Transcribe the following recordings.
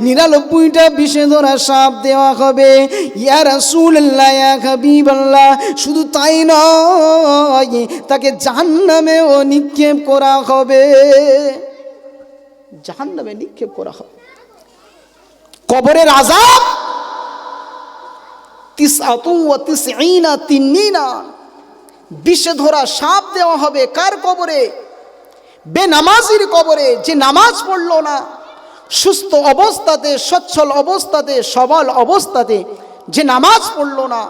নিরানব্বইটা বিষে ধরা সাপ দেওয়া হবে। ইয়া রাসূলুল্লাহ, ইয়া হাবিবাল্লাহ। শুধু তাই নয়, তাকে জাহান্নামেও নিক্ষেপ করা হবে। জাহান্নামে নিক্ষেপ করা হবে। কবরের আজাব তিসআতু ওয়া তিসঈনা তিন্নিনা বিষে ধরা সাপ দেওয়া হবে কার কবরে? বেনামাজির কবরে যে নামাজ পড়ল না, সুস্থ অবস্থাতে, সচ্ছল অবস্থাতে, সবল অবস্থাতে যে নামাজ পড়ল না,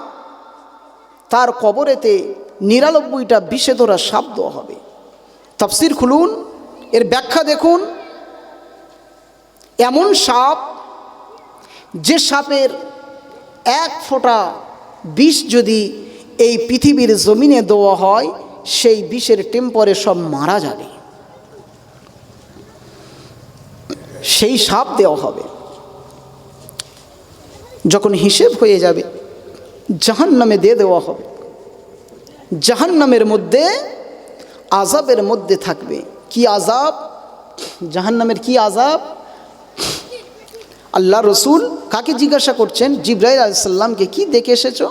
তার কবরেতে নিরানব্বইটা বিষে ধরা দেওয়া হবে। তফসির খুলুন, এর ব্যাখ্যা দেখুন। এমন সাপ, যে সাপের এক ফোঁটা বিষ যদি এই পৃথিবীর জমিনে দেওয়া হয়, সেই বিষের টেম্পরে সব মারা যাবে। সেই সাপ দেওয়া হবে। যখন হিসেব হয়ে যাবে জাহান নামে দিয়ে দেওয়া হবে। জাহান নামের মধ্যে আজাবের মধ্যে থাকবে। কি আজাব জাহান নামের কি আজাব আল্লাহ রসুল কাকে জিজ্ঞাসা করছেন? জিব্রাইল আলাইসাল্লামকে কি দেখে এসেছ?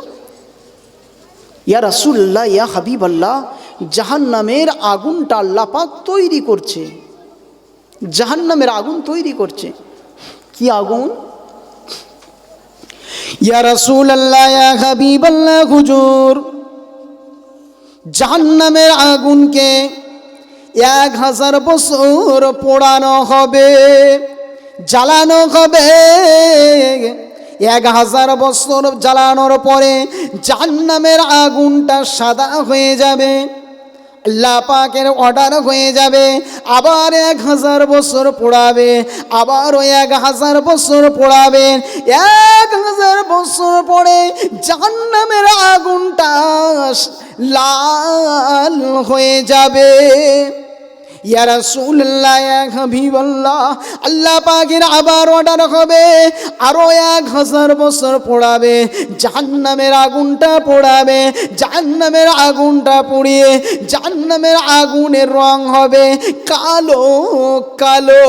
ইয়া রাসুল্লাহ ইয়া হাবিব আল্লাহ জাহান নামের আগুনটা আল্লাহ পাক তৈরি করছে। জাহান নামের আগুন তৈরি করছে। কি আগুন? ইয়া রাসুল আল্লাহ ইয়া হাবিব হুজুর। জাহান নামের আগুনকে এক হাজার বছর পোড়ানো হবে, জ্বালানো হবে। এক হাজার বছর জ্বালানোর পরে জাহান্নামের আগুনটা সাদা হয়ে যাবে। আল্লাহ পাকের অর্ডার হয়ে যাবে, আবার এক হাজার বছর পোড়াবে আবারও এক হাজার বছর পোড়াবে, এক হাজার বছর পড়ে জাহান্নামের আগুনটা লাল হয়ে যাবে। ইয়া রাসূলুল্লাহ হাবিবাল্লাহ, আল্লাহ পাকের আবার হবে, আরও এক হাজার বছর পোড়াবে, জাহান্নামের আগুনটা পোড়াবে, জাহান্নামের আগুনটা পুড়িয়ে, জাহান্নামের আগুনের রং হবে কালো কালো,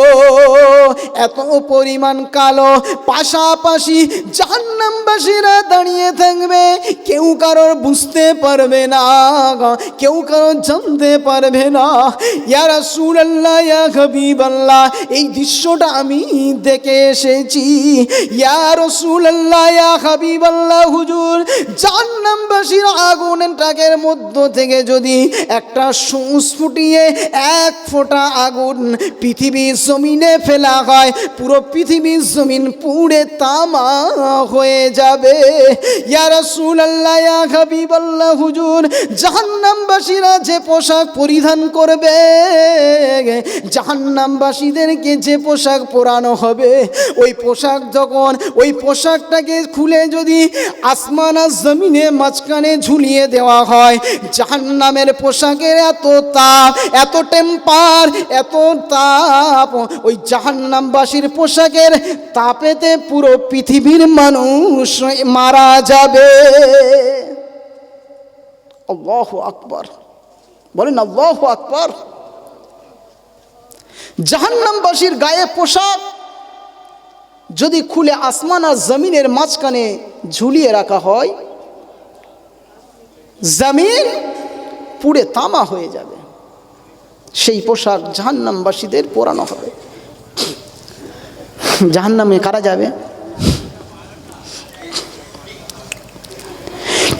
এত পরিমাণ কালো। পাশাপাশি জাহান্নামবাসীরা দাঁড়িয়ে থাকবে, কেউ কারোর বুঝতে পারবে না, কেউ কারও জানতে পারবে না। ইয়ারা ইয়া হাবিবাল্লাহ, এই দৃশ্যটা আমি দেখে এসেছি। ইয়া রাসূলুল্লাহ, ইয়া হাবিবাল্লাহ, হুজুর, জাহান্নামবাসীর আগুনের টাকের মধ্য থেকে যদি একটা ফুটিয়ে এক ফোঁটা আগুন পৃথিবীর জমিনে ফেলা হয়, পুরো পৃথিবীর জমিন পুড়ে তামা হয়ে যাবে। ইয়া রাসূলুল্লাহ, ইয়া হাবিবাল্লাহ, হুজুর, জাহান্নামবাসীরা যে পোশাক পরিধান করবে জাহান্নামবাসীদেরকে যে পোশাক পরানো হবে, ওই পোশাক যখন, ওই পোশাকটাকে খুলে যদি আসমান আর জমিনে মাঝখানে ঝুলিয়ে দেওয়া হয়, জাহান্নামের পোশাকের এত তাপ, এত টেম্পার, এত তাপ, ওই জাহান্নামবাসীর পোশাকের তাপেতে পুরো পৃথিবীর মানুষ মারা যাবে। আল্লাহ আকবর। বলেন আল্লাহ আকবর। জাহান্নামবাসীর গায়ে পোশাক যদি খুলে আসমান আর জমিনের মাঝখানে ঝুলিয়ে রাখা হয়, জমিন পুড়ে তামা হয়ে যাবে। সেই পোশাক জাহান্নামবাসীদের পোড়ানো হবে। জাহান্নামে কারা যাবে?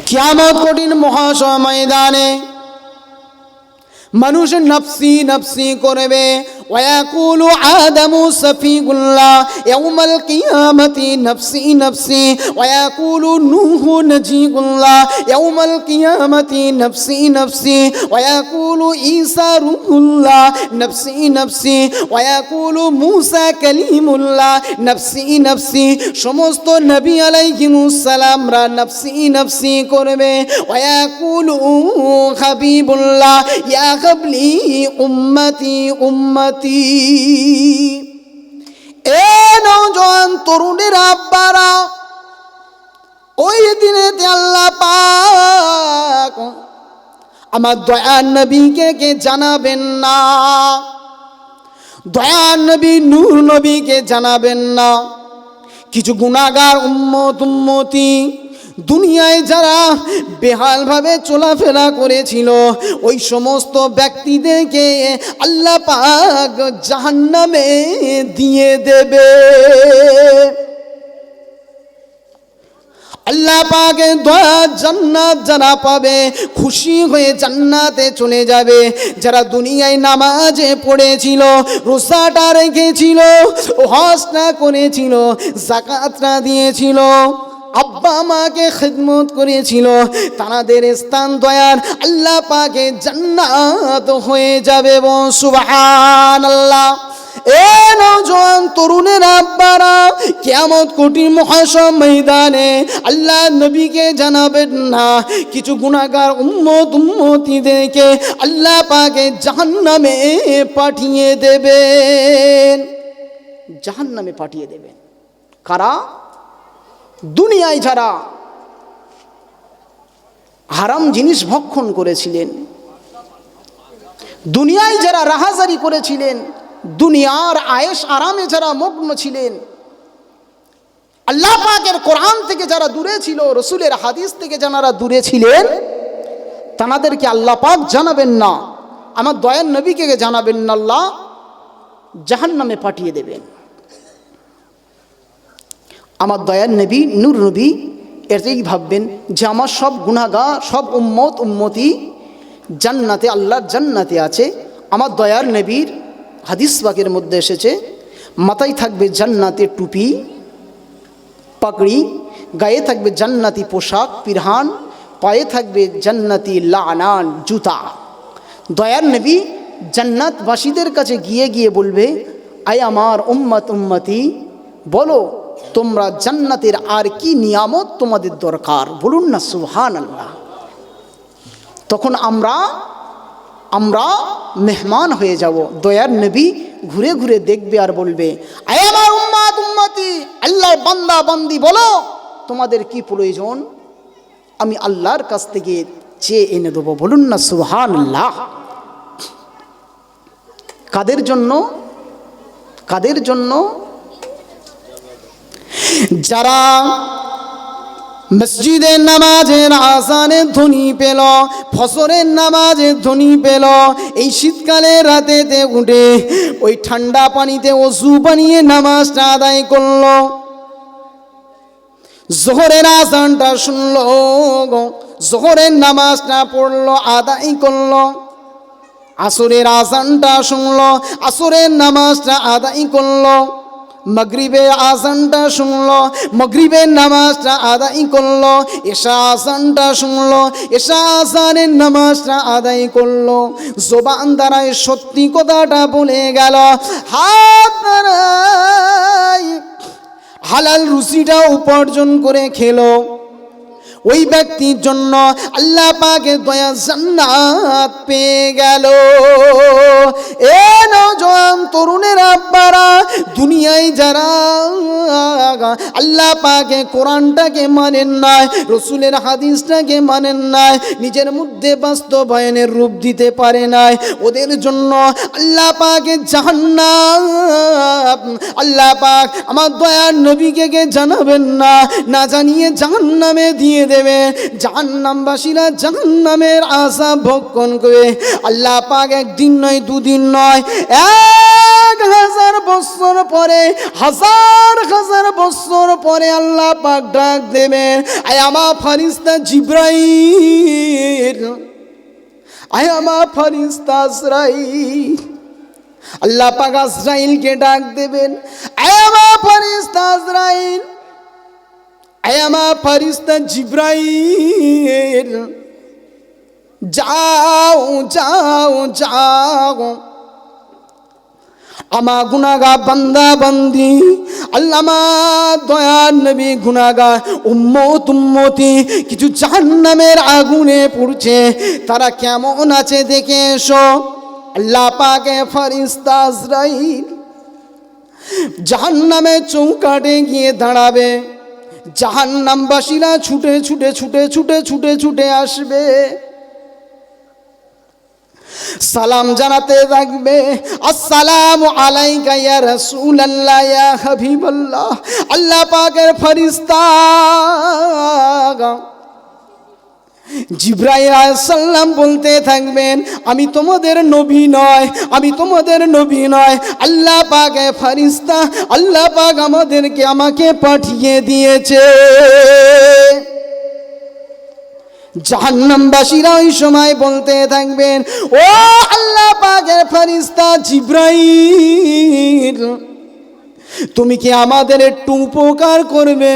কিয়ামত কঠিন মহাশয় ময়দানে মানুষ নফসি নফসি করবে। ويقول آدم سفيق الله يوم القيامة نفسي نفسي ويقول نوح نجيب الله يوم القيامة نفسي نفسي ويقول عيسى روح الله نفسي نفسي ويقول موسى كليم الله نفسي نفسي সমস্ত নবী আলাইহিমুসসালাম রা নফসি নফসি করবে ওয়াকুলু হাবিবুল্লাহ ইয়া কাবলি উম্মতি উম্মতি এ নৌজওয়ান তরুণের আব্বারা, ওই দিনে আল্লাহ পাক আমার দয়ার নবীকে কে জানাবেন না? দয়া নবী, নূর নবীকে জানাবেন না? কিছু গুণাগার উম্মত, উম্মতি দুনিয়ায় যারা বেহালভাবে চলাফেরা করেছিল, ওই সমস্ত ব্যক্তিদেরকে আল্লাহ পাক জাহান্নামে দিয়ে দেবে। আল্লাহ পাকে দয়া জান্নাত যারা পাবে, খুশি হয়ে জান্নাতে চলে যাবে। যারা দুনিয়ায় নামাজে পড়েছিল রোসাটা রেখেছিল হজটা করেছিল জাকাতটা দিয়েছিল আব্বা মাকে খেদমত করেছিল। তাদের স্থান দয়ার আল্লাহ পাকে জান্নাত হয়ে যাবে সুবহান আল্লাহ এ নওজোয়ান তরুণের আব্বারা কেমত কোটি মহাসম ময়দানে আল্লাহ নবীকে জানাবেন না। কিছু গুণাগার উম্মত উম্মতিদেরকে আল্লাহ পাকে জাহান্নামে পাঠিয়ে দেবেন। জাহান্নামে পাঠিয়ে দেবেন। কারা? দুনিয়ায় যারা হারাম জিনিস ভক্ষণ করেছিলেন, দুনিয়ায় যারা রাহাজারি করেছিলেন, দুনিয়ার আয়েস আরামে যারা মগ্ন ছিলেন, আল্লাহ পাকের কোরআন থেকে যারা দূরে ছিল, রসুলের হাদিস থেকে যারা দূরে ছিলেন, তানাদেরকে আল্লাহ পাক জানাবেন না, আমার দয়ার নবীকে জানাবেন না, আল্লাহ জাহান নামে পাঠিয়ে দেবেন। আমার দয়ার নবী, নূর নবী এটাই ভাববেন যে আমার সব গুণাগা সব উম্মত, উম্মতি জান্নাতে, আল্লাহর জান্নাতে আছে। আমার দয়ার নবীর হাদিস বাকের মধ্যে এসেছে, মাথায় থাকবে জান্নাতে টুপি, পাগড়ি, গায়ে থাকবে জান্নাতি পোশাক, পিরহান, পায়ে থাকবে জান্নাতি লানান, জুতা। দয়ার নবী জান্নাতবাসীদের কাছে গিয়ে গিয়ে বলবে, আয় আমার উম্মত, উম্মতি, বলো তোমরা জান্নাতের আর কি নিয়ামত তোমাদের দরকার? বলুন না সুহান আল্লাহ তখন আমরা আমরা মেহমান হয়ে যাব। দয়ার নবী ঘুরে ঘুরে দেখবে আর বলবে আল্লাহর বান্দা, বান্দি, বলো, তোমাদের কি প্রয়োজন? আমি আল্লাহর কাছ থেকে চেয়ে এনে দেবো। বলুন না সুহান আল্লাহ কাদের জন্য? কাদের জন্য? যারা মসজিদের নামাজের আসানের ধ্বনি পেল ফসরের নামাজের ধ্বনি পেল, এই শীতকালে রাতেতে উঠে ওই ঠান্ডা পানিতে ওসু বানিয়ে নামাজটা আদায় করল। জোহরের আসানটা শুনলো জোহরের নামাজটা পড়ল, আদায় করল। আসরের আসানটা শুনলো, আসরের নামাজটা আদায় করল। মগরিবের আসানটা শুনলো মগরিবের নামাজটা আদায় করল, এশা আসানটা শুনলো, এশা আসানের নামাজটা আদায় করল। জোবান দ্বারায় সত্যি কথাটা বলে গেল, হাত হালাল রুচিটা উপার্জন করে খেলো। ওই ব্যক্তির জন্য আল্লাহ পাকে দয়া জান্নাত পেয়ে গেল। এ তরুণের আব্বারা দুনিয়ায় যারা আল্লাহ পাকে কোরআনটাকে মানেন নাই, রসুলের হাদিসটাকে মানেন নাই, নিজের মধ্যে বাস্তবায়নের রূপ দিতে পারে নাই। ওদের জন্য আল্লাহ পাকে জাহান্নাম, আল্লাহ পাক আমার দয়ার নবীকে কে জানাবেন না না জানিয়ে জাহান্নামে দিয়ে দেবে। জাহান্নামবাসীরা জাহান্নামের আশা ভক্ষণ করে। আল্লাহ পাক একদিন নয়, দুদিন নয়, এক হাজার বছর পরে, হাজার হাজার বছর পরে আল্লাহ পাক ডাক দেবেন, আয় আমার ফারিস্তা জিব্রাইল, আয় আমার ফারিস্তা আজরাইল। আল্লাহ পাক আজরাইলকে ডাক দেবেন, আয় আমার ফারিস্তা আজরাইল, আয় আমার ফারিস্তা জিব্রাইল। যাও যাও যাও। আমা গুনাগা বান্দা বান্দি, আল্লামা দয়ার নবী গুনাগা উম্মত উম্মতি কিছু জাহান্নামের আগুনে পড়ছে। তারা কেমন আছে দেখে এসো। আল্লাহ পাকে ফারিস্তা আজরাইল জাহান্নামে চৌকাটে গিয়ে দাঁড়াবে। জাহান্নামবাসীরা ছুটে ছুটে ছুটে ছুটে ছুটে ছুটে আসবে। সালাম জানাতে থাকবে। আসসালাম আলাইকা ইয়া রাসূলুল্লাহ, ইয়া হাবিবাল্লাহ। আল্লাহ পাকের ফেরেশতা জিব্রাইল সাল্লাম বলতে থাকবেন, আমি তোমাদের নবী নয়, আমি তোমাদের নবী নয়। আল্লাহ পাকে ফারিস্তা আল্লাহ পাক আমাদেরকে আমাকে পাঠিয়ে দিয়েছে। জাহান্নামবাসীরা ওই সময় বলতে থাকবেন, ও আল্লাহ পাকের ফারিস্তা জিব্রাইল, তুমি কি আমাদের একটু উপকার করবে?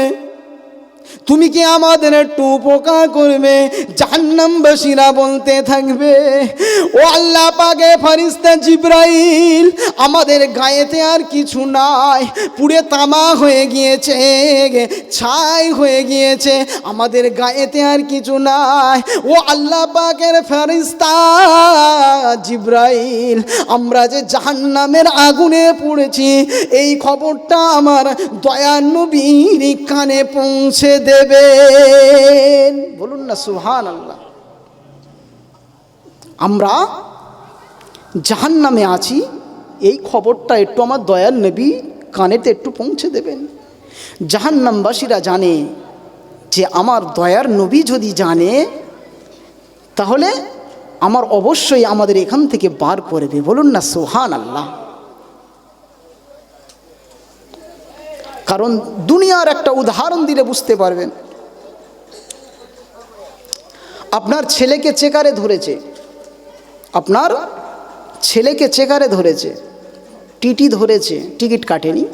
তুমি কি আমাদের একটু উপকার করবে? জাহান্নামবাসীরা বলতে থাকবে, ও আল্লাহ পাকে ফারিস্তা জিব্রাইল, আমাদের গায়েতে আর কিছু নাই। পুড়ে তামা হয়ে গিয়েছে, ছাই হয়ে গিয়েছে, আমাদের গায়েতে আর কিছু নাই। ও আল্লাহ পাকের ফারিস্তা জিব্রাইল, আমরা যে জাহান্নামের আগুনে পড়েছি, এই খবরটা আমার দয়ানবীর কানে পৌঁছে দেবেন। বলুন না সুহান আল্লাহ আমরা জাহান নামে আছি, এই খবরটা একটু আমার দয়াল নবী কানেতে একটু পৌঁছে দেবেন। জাহান্নামবাসীরা জানে যে আমার দয়ার নবী যদি জানে, তাহলে আমার অবশ্যই আমাদের এখান থেকে বার করে দেবে। বলুন না সোহান আল্লাহ কারণ দুনিয়ার একটা উদাহরণ দিলে বুঝতে পারবেন। আপনার ছেলেকে চেকারে ধরেছে। আপনার ছেলেকে চেকারে ধরেছে। টিটি ধরেছে। টিকিট কাটেনি।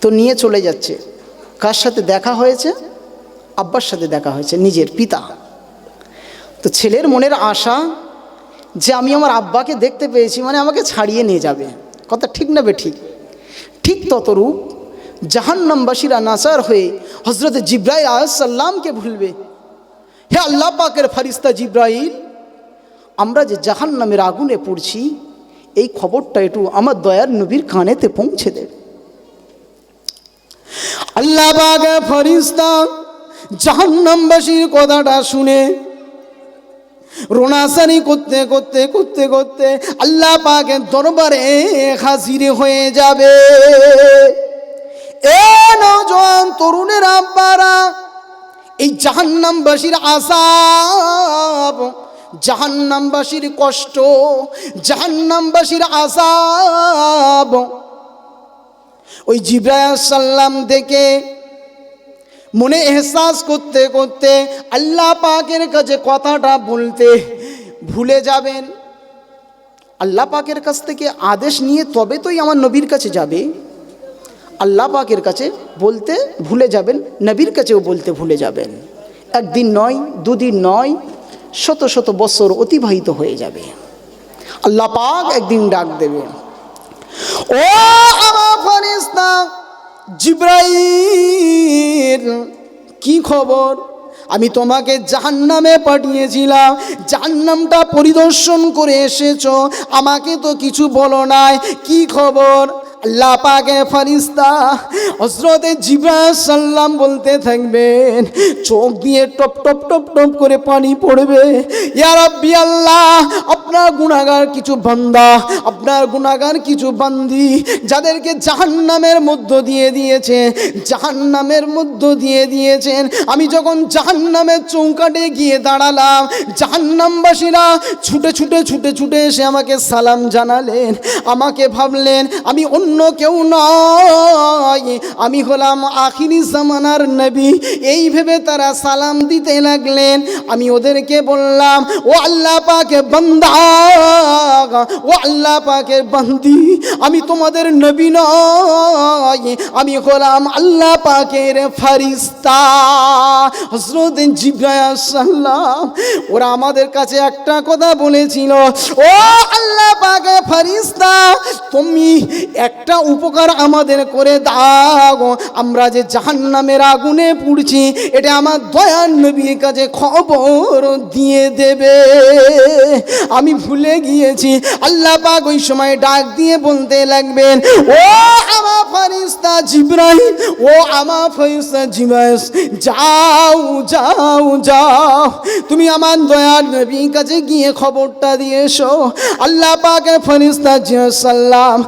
তো নিয়ে চলে যাচ্ছে। কার সাথে দেখা হয়েছে? আব্বার সাথে দেখা হয়েছে, নিজের পিতা। তো ছেলের মনের আশা যে আমি আমার আব্বাকে দেখতে পেয়েছি মানে আমাকে ছাড়িয়ে নিয়ে যাবে। কথা ঠিক না বে ঠিক? ঠিক ততরূপ জাহান্নামবাসীরা নাসার হয়ে হজরত জিব্রাইল আসাল্লামকে ভুলবে। হে আল্লাহ পাকের ফারিস্তা জিব্রাইল, আমরা যে জাহান্নামের আগুনে পড়ছি, এই খবরটা একটু আমার দয়ার নবীর কানেতে পৌঁছে দেবে আল্লাহ পাকের ফারিস্তা জাহান্নামবাসীর কথাটা শুনে রোনাসানি করতে করতে করতে করতে আল্লাহ পাকের দরবারে হাজির হয়ে যাবে। এ নজন তরুণের আব্বারা, এই জাহান্নামবাসীর আসাব জাহান্নামবাসীর কষ্ট, জাহান্নামবাসীর আসাব ওই সাল্লাম দেখে মনে এহসাস করতে করতে আল্লাহ পাকের কাছে কথাটা বলতে ভুলে যাবেন। আল্লাহ পাকের কাছ থেকে আদেশ নিয়ে তবে তোই আমার নবীর কাছে যাবে। আল্লাহ পাকের কাছে বলতে ভুলে যাবেন, নবীর কাছেও বলতে ভুলে যাবেন। একদিন নয়, দুদিন নয়, শত শত বছর অতিবাহিত হয়ে যাবে। আল্লাহ পাক একদিন ডাক দেবে, ও জিব্রাইল, কি খবর? আমি তোমাকে জাহান্নামে পাঠিয়েছিলাম, জাহান্নামটা পরিদর্শন করে এসেছ, আমাকে তো কিছু বলো নাই, কি খবর? আল্লাহ পাকে ফারিস্তা হজরতে জিব্রা সাল্লাম বলতে থাকবেন, চোখ দিয়ে টপ টপ টপ টপ করে পানি পড়বে। ইয়ার আব্বি আল্লাহ, আপনার গুণাগার কিছু বান্দা, আপনার গুণাগার কিছু বান্দি যাদেরকে জাহান্নামের মধ্য দিয়ে দিয়েছে, জাহান্নামের মধ্য দিয়ে দিয়েছেন। আমি যখন জাহান্নামের চৌকাটে গিয়ে দাঁড়ালাম, জাহান্নামবাসীরা ছুটে ছুটে ছুটে ছুটে এসে আমাকে সালাম জানালেন। আমাকে ভাবলেন, আমি অন্য কেউ নয়। আমি হলাম আখিরি জামানার নবী। এই ভেবে তারা সালাম দিতে লাগলেন। আমি ওদেরকে বললাম, ও আল্লাহ পাকে বান্দা, ও আল্লাহ পাকের বান্দি, আমি তোমাদের নবী নয়। আমি হলাম আল্লাহ পাকের ফারিস্তা। হজরত জিব্রাইল সাল্লাম ওরা আমাদের কাছে একটা কথা বলেছিল, ও আল্লাহ পাকে ফারিস্তা, তুমি এক একটা উপকার আমাদের করে দাও আমরা যে জাহান্নামের আগুনে পুড়ছি, এটা আমার দয়ার নবীর কাছে খবর দিয়ে দেবে। আমি ভুলে গিয়েছি, আল্লাহ পাক ওই সময় ডাক দিয়ে বলতে লাগবেন, ও আমার ফারিস্তা জিব্রাহিম ও আমার ফারিস্তা জিব্রাইল, যাও যাও যাও। তুমি আমার দয়ার নবীর কাছে গিয়ে খবরটা দিয়ে এসো। আল্লাহ পাকের ফরিস্তা সাল্লাম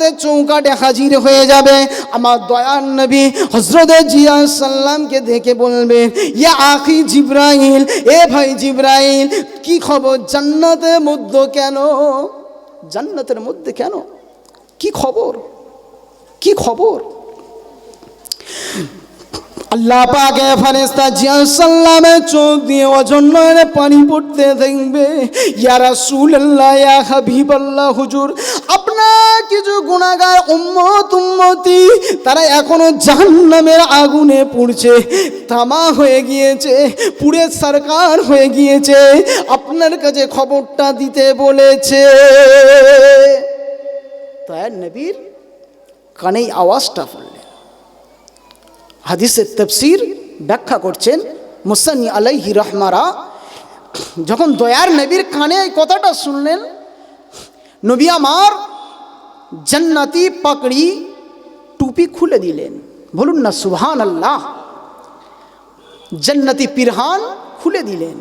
জান্নাতের চৌকাটে হাজির হয়ে যাবে। আমার দয়ার নবী হজরত জিয়া সাল্লামকে দেখে বলবে ইয়ে আখি জিব্রাইল, এ ভাই জিব্রাইল, কি খবর? জান্নাতের মধ্যে কেন? জান্নাতের মধ্যে কেন? কি খবর? কি খবর? আল্লাহ পাকে ফারেস্তা জিয়া সাল্লামের চোখ দিয়ে অজন্ময়ের পানি পড়তে দেখবে। ইয়া রাসূলুল্লাহ, ইয়া হাবিবাল্লাহ, হুজুর, আপনার কিছু গুণাগার উম্মত, উম্মতি, তারা এখনও জাহান্নামের আগুনে পুড়ছে তামা হয়ে গিয়েছে, পুড়ে সরকার হয়ে গিয়েছে, আপনার কাছে খবরটা দিতে বলেছে। তাই নবীর কানেই আওয়াজটা পড়লেন হাদিসের তফসির ব্যাখ্যা করছেন মুসানি আলাইহি রহমারা। যখন দয়ার নবীর কানে এই কথাটা শুনলেন, নবী আমার জান্নাতি পাকড়ি টুপি খুলে দিলেন। বলুন না সুবহান আল্লাহ জান্নাতি পিরহান খুলে দিলেন।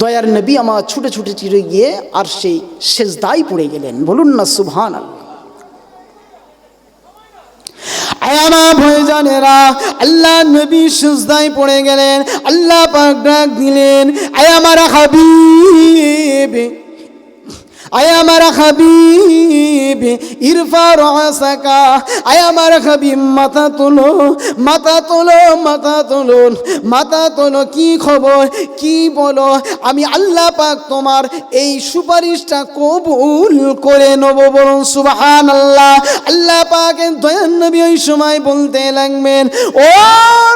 দয়ার নবী আমার ছুটে ছুটে চিরে গিয়ে আর সেই শেষদাই পড়ে গেলেন। বলুন না সুবহান আল্লাহ আয়ামা ভয়জানেরা আল্লাহ নবী সুজদায় পড়ে গেলেন আল্লাহ পাক ডাক দিলেন আয়ামার হাবিব। আয় আমার হাবিব, ইরফা রসাকা আয় আমার হাবিব, মাথা তোলো মাথা তোলো, মাথা তোলুন মাথা তোলো, কি খবর, কি বলো? আমি আল্লাহ পাক তোমার এই সুপারিশটা কবুল করে নেব বলুন সুবাহান আল্লাহ আল্লাহ পাকের দয়ান নবী ওই সময় বলতে লাগবেন ও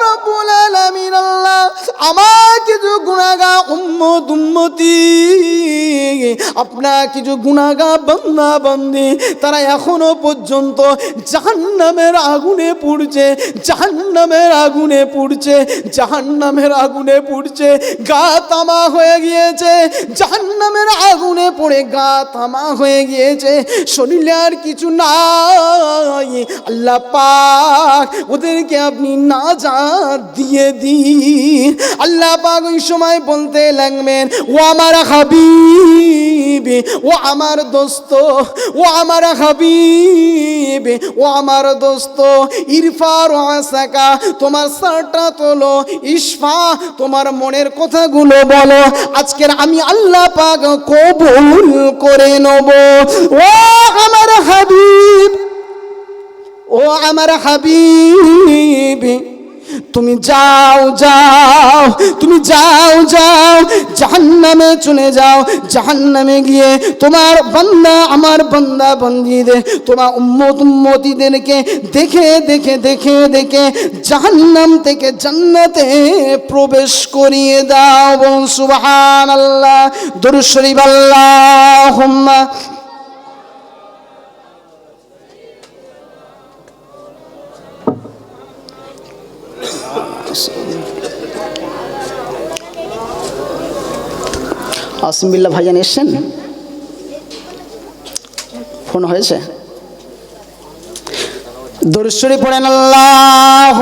রব্বুল আলামিন আল্লাহ আমার কিছু গুণাগা উম্মত, উম্মতি আপনার কিছু গুণাগা বান্দা, বান্দি, তারা এখনও পর্যন্ত জাহান্নামের আগুনে পুড়ছে, জাহান্নামের আগুনে পুড়ছে, জাহান্নামের আগুনে পুড়ছে, গা তামা হয়ে গিয়েছে, জাহান্নামের আগুনে পড়ে গা তামা হয়ে গিয়েছে, শরীরে আর কিছু নাই। আল্লাহ পাক ওদেরকে আপনি না যা দিয়ে দিন। আল্লাহ পাক ওই সময় বলতে লাগবেন ও আমার হাবিব, ও আমার দোস্ত, ও আমার হাবিব, ও আমার দোস্ত ইরফা রাসাকা তোমার সারটা তোলো ইসফা তোমার মনের কথাগুলো বলো, আজকের আমি আল্লাহ পাক কবুল করে নেব। ও আমার হাবিব, ও আমার হাবিব তুমি যাও যাও, তুমি যাও যাও, জাহান্নামে চলে যাও, জাহান্নামে গিয়ে তোমার বান্দা আমার বান্দা বন্দিদের, তোমার উম্মত উম্মতিদেরকে দেখে দেখে দেখে দেখে জাহান্নাম থেকে জান্নাতে প্রবেশ করিয়ে দাও বল সুবহান আল্লাহ দরুদ শরীফ আসমিল্লা ভাইজান এসছেন? ফোন হয়েছে? দরশ্বরী পড়েন আল্লাহ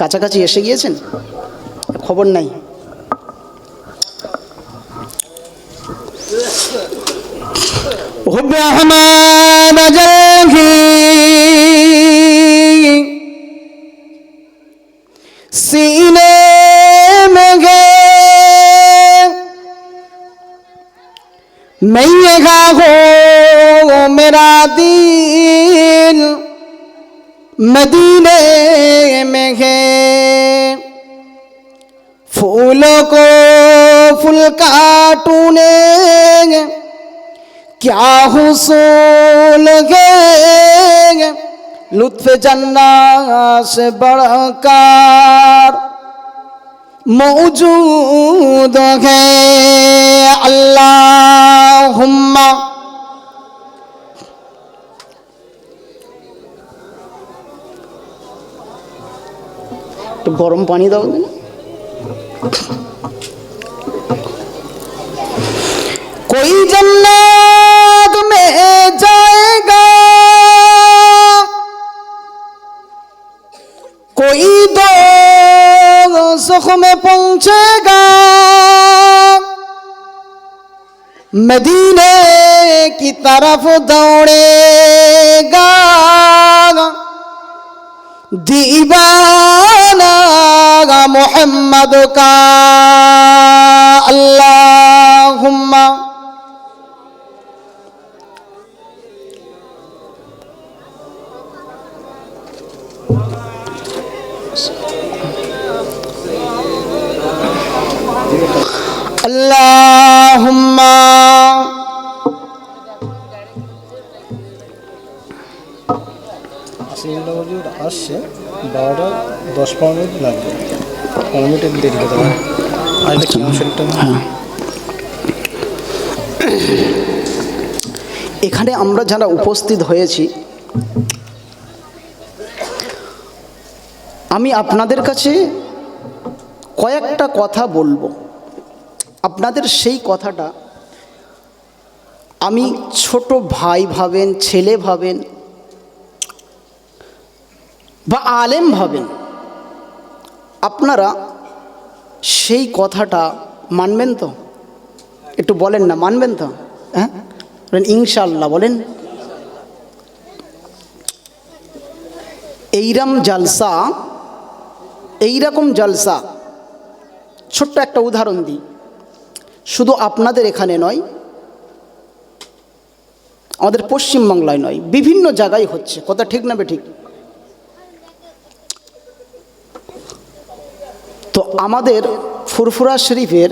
কাছাকাছি এসে গিয়েছেন? খবর নাই। रहमान जल्दी सीने में गए मैं ये हो मेरा दीन मदीने में है फूलों को फुल काटूने क्या हुसूल गए लुत्फ जन्ना से बड़कार मौजूद है अल्लाह तो गर्म पानी दाओ कोई जन्ना में जाएगा कोई दो सुख में पहुंचेगा मदीने की तरफ दौड़ेगा दीवाना मोहम्मद का अल्लाहुम्मा اللهم আসলে আসছে বারোটা দশ পনেরো মিনিট লাগবে। দেরি হতে পারে। আচ্ছা। হ্যাঁ। এখানে আমরা যারা উপস্থিত হয়েছি আমি আপনাদের কাছে কয়েকটা কথা বলব। আপনাদের সেই কথাটা আমি ছোট ভাই ভাবেন, ছেলে ভাবেন বা আলেম ভাবেন, আপনারা সেই কথাটা মানবেন তো? একটু বলেন না, মানবেন তো? হ্যাঁ? ইনশাল্লাহ বলেন। এইরম জলসা, এইরকম জলসা। ছোট্ট একটা উদাহরণ দিই। শুধু আপনাদের এখানে নয়, আমাদের পশ্চিমবাংলায় নয়, বিভিন্ন জায়গায় হচ্ছে। কথা ঠিক না ঠিক? তো আমাদের ফুরফুরা শরীফের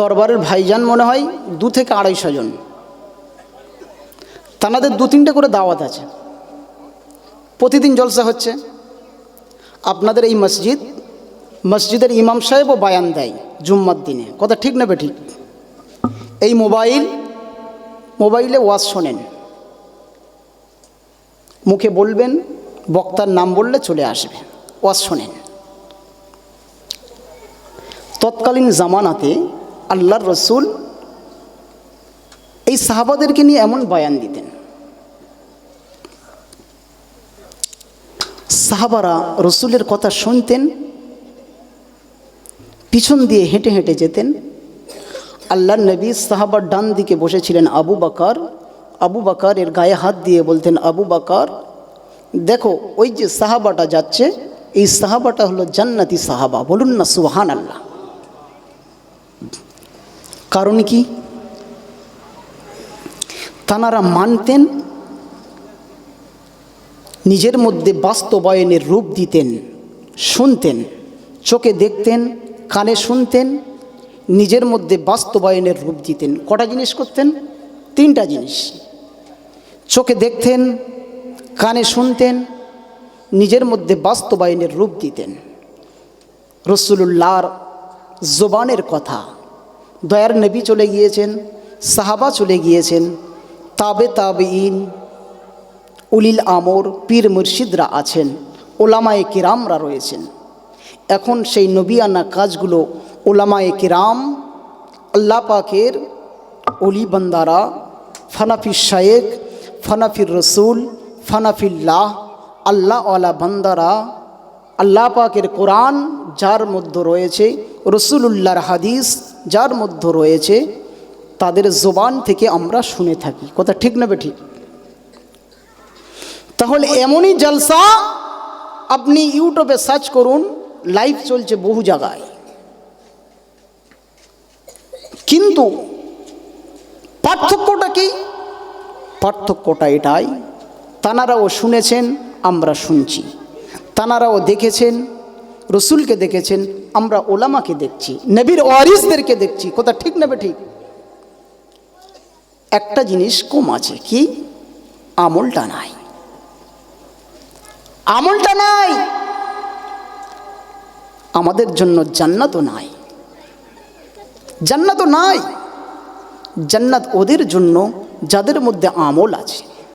দরবারের ভাইজান মনে হয় দু থেকে আড়াইশো জন। তানাদের দু তিনটে করে দাওয়াত আছে। প্রতিদিন জলসা হচ্ছে। আপনাদের এই মসজিদ, মসজিদের ইমাম সাহেবও বায়ান দেয়। জুম্মার দিনে। কথা ঠিক না বে ঠিক এই মোবাইল, মোবাইলে ওয়াজ শোনেন। মুখে বলবেন, বক্তার নাম বললে চলে আসবে। ওয়াজ শোনেন। তৎকালীন জামানাতে আল্লাহর রসুল এই সাহাবাদেরকে নিয়ে এমন বয়ান দিতেন। সাহাবারা রসুলের কথা শুনতেন পিছন দিয়ে হেঁটে হেঁটে যেতেন। আল্লাহ নবী সাহাবার ডান দিকে বসেছিলেন আবু বাকার। আবু বাকার এর গায়ে হাত দিয়ে বলতেন, আবু বাকার, দেখো, ওই যে সাহাবাটা যাচ্ছে, এই সাহাবাটা হলো জান্নাতি সাহাবা, বলুন না সুহান আল্লাহ কারণ কি? তানারা মানতেন, নিজের মধ্যে বাস্তবায়নের রূপ দিতেন, শুনতেন, চোখে দেখতেন কানে শুনতেন, নিজের মধ্যে বাস্তবায়নের রূপ দিতেন। কটা জিনিস করতেন? তিনটা জিনিস। চোখে দেখতেন, কানে শুনতেন, নিজের মধ্যে বাস্তবায়নের রূপ দিতেন। রসুল্লাহর জোবানের কথা, দয়ার নবী চলে গিয়েছেন, সাহাবা চলে গিয়েছেন, তাবে তাবে ইন উলিল আমর, পীর মুর্শিদরা আছেন, ওলামায়ে কিরামরা রয়েছেন। এখন সেই নবিয়ানা কাজগুলো ওলামায়ে কিরাম, আল্লাহ পাকের অলি বান্দারা, ফানাফি শায়েক ফানাফির রসুল ফানাফিল্লাহ আল্লাহ আলা বান্দারা, আল্লাহ পাকের কোরআন যার মধ্যে রয়েছে, রসুলুল্লাহর হাদিস যার মধ্যে রয়েছে, তাদের জোবান থেকে আমরা শুনে থাকি। কথা ঠিক নেবে ঠিক তাহলে এমনই জলসা আপনি ইউটিউবে সার্চ করুন লাইভ চলছে বহু জায়গায়। কিন্তু পার্থক্যটা কি? পার্থক্যটা এটাই, তানারাও শুনেছেন, আমরা শুনছি। তানারাও দেখেছেন, রসুলকে দেখেছেন, আমরা ওলামাকে দেখছি, নবীর ওয়ারিসদেরকে দেখছি, কোথা ঠিক নেবে ঠিক? একটা জিনিস কম আছে কি? আমলটা নাই। আমলটা নাই। আমাদের জন্য জান্নাতও নাই। জান্নাতও নাই। জান্নাত ওদের জন্য যাদের মধ্যে আমল আছে।